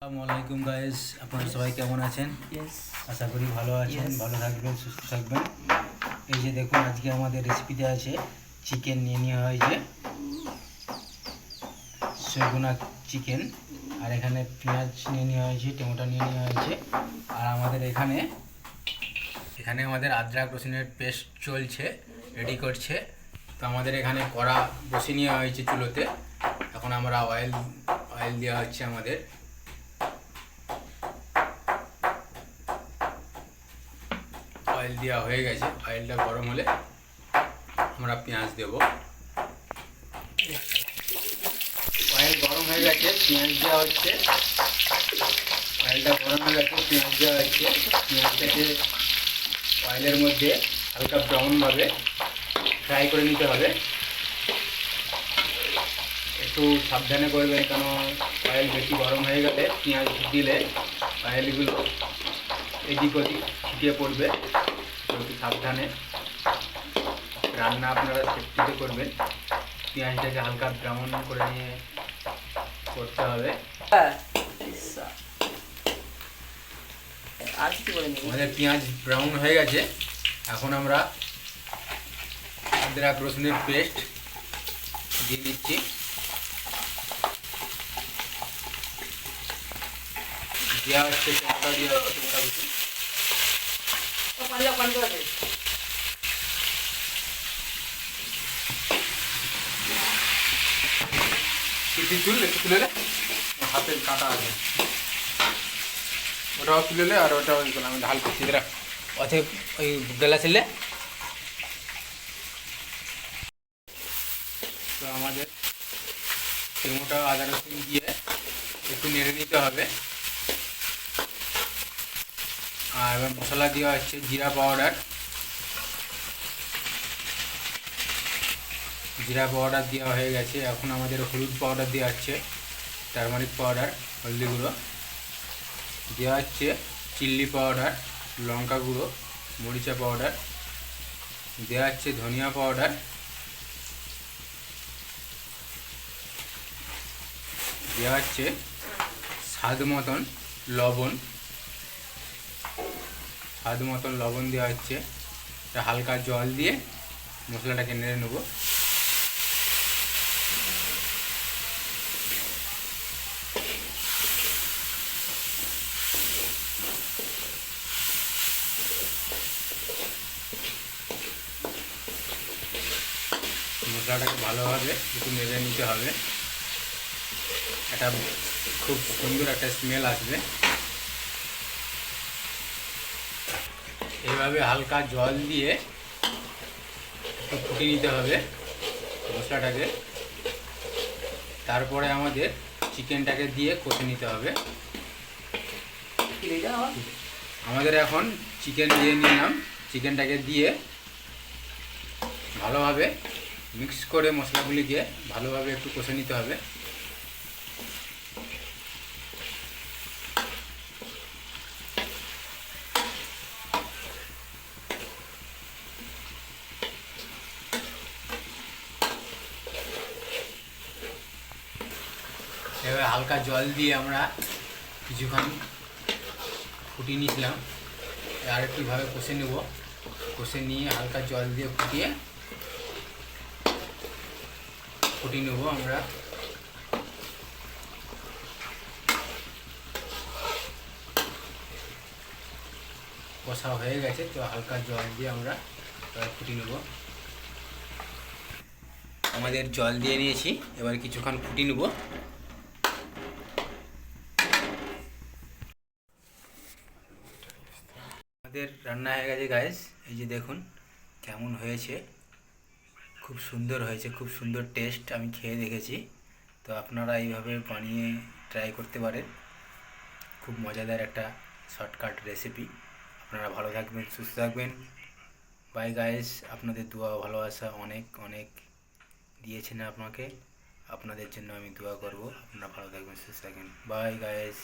আসসালামু আলাইকুম গাইস আপনারা সবাই কেমন আছেন? আশা করি ভালো আছেন ভালো থাকবেন সুস্থ থাকবেন। এই যে দেখুন আজকে আমাদের রেসিপিতে আছে চিকেন নিয়ে নেওয়া হয়েছে। সেগুনা চিকেন আর এখানে পেঁয়াজ নিয়ে নেওয়া হয়েছে টমেটো নিয়ে নেওয়া হয়েছে। আর আমাদের এখানে এখানে আমাদের আদ্রাক রসুনের পেস্ট চলছে রেডি করছে। তো আমাদের এখানে কড়া বসে নেওয়া হয়েছে চুলোতে। এখন আমরা অয়েল অয়েল দেওয়া হচ্ছে আমাদের। অয়েল দেওয়া হয়ে গেছে। অয়েলটা গরম হলে আমরা পেঁয়াজ দেব। অয়েল গরম হয়ে গেছে, পেঁয়াজ দেওয়া হচ্ছে। অয়েলটা গরম হয়ে গেছে, পেঁয়াজ দেওয়া হচ্ছে। পেঁয়াজটাকে অয়েলের মধ্যে হালকা ব্রাউনভাবে ফ্রাই করে নিতে হবে। একটু সাবধানে করবেন, কেন অয়েল বেশি গরম হয়ে গেলে পেঁয়াজ দিলে অয়েলগুলো এদিক ওদিক ছিটিয়ে পড়বে। তো একটু সাবধানে রান্না আপনারা সেফটিতে করবেন। পেঁয়াজটাকে হালকা ব্রাউন করে নিয়ে করতে হবে। আমাদের পেঁয়াজ ব্রাউন হয়ে গেছে। এখন আমরা আদরক রসুনের পেস্ট দিয়ে দিচ্ছি। দেওয়া হচ্ছে টমেটো দেওয়া হচ্ছে মোটামুটি কিছু তুল একটু তুলে নে হাতে কাটা আছে ওটাও তুলে নে আর ওটাও ই করলাম আমি ঢাল করছি এরা অথে ওই বেলা ছিলে তো আমাদের টমেটো আদা রসুন দিয়ে একটু নেড়ে নিতে হবে আর এবার মশলা দেওয়া হচ্ছে জিরা পাউডার। জিরা পাউডার দেওয়া হয়ে গেছে। এখন আমাদের হলুদ পাউডার দেওয়া হচ্ছে, টারমারিক পাউডার, হলদি গুঁড়ো। দেওয়া হচ্ছে চিল্লি পাউডার, লঙ্কা গুঁড়ো, মরিচা পাউডার। দেওয়া হচ্ছে ধনিয়া পাউডার। দেওয়া হচ্ছে স্বাদ মতন লবণ। স্বাদ মতন লবণ দেওয়া হচ্ছে। হালকা জল দিয়ে মশলাটাকে নেড়ে নেব। মশলাটাকে ভালোভাবে একটু নেড়ে নিতে হবে। একটা খুব সুন্দর একটা স্মেল আসবে। এইভাবে হালকা জল দিয়ে একটু ফুটিয়ে নিতে হবে মশলাটাকে। তারপরে আমাদের চিকেনটাকে দিয়ে কষে নিতে হবে। আমাদের এখন চিকেন দিয়ে নিলাম। চিকেনটাকে দিয়ে ভালোভাবে মিক্স করে মশলাগুলিকে ভালোভাবে একটু কষে নিতে হবে। এবার হালকা জল দিয়ে আমরা কিছুক্ষণ ফুটিয়ে নিয়েছিলাম। আর একটুভাবে কষে নেব। কষে নিয়ে হালকা জল দিয়ে ফুটিয়ে ফুটিয়ে নেব আমরা। কষা হয়ে গেছে, তো হালকা জল দিয়ে আমরা ফুটিয়ে নেব। আমাদের জল দিয়ে নিয়েছি, এবার কিছুক্ষণ ফুটিয়ে নেব। আমাদের রান্না হয়ে গেছে গাইস এই যে দেখুন, কেমন হয়েছে। খুব সুন্দর হয়েছে, খুব সুন্দর টেস্ট আমি খেয়ে দেখেছি। তো আপনারা এইভাবে বানিয়ে ট্রাই করতে পারেন। খুব মজাদার একটা শর্টকাট রেসিপি আপনারা ভালো থাকবেন, সুস্থ থাকবেন। বাই গাইস আপনাদের দোয়া, ভালোবাসা অনেক অনেক দিয়েছেন আপনাকে। আপনাদের জন্য আমি দোয়া করব। আপনারা ভালো থাকবেন, সুস্থ থাকবেন। Bye guys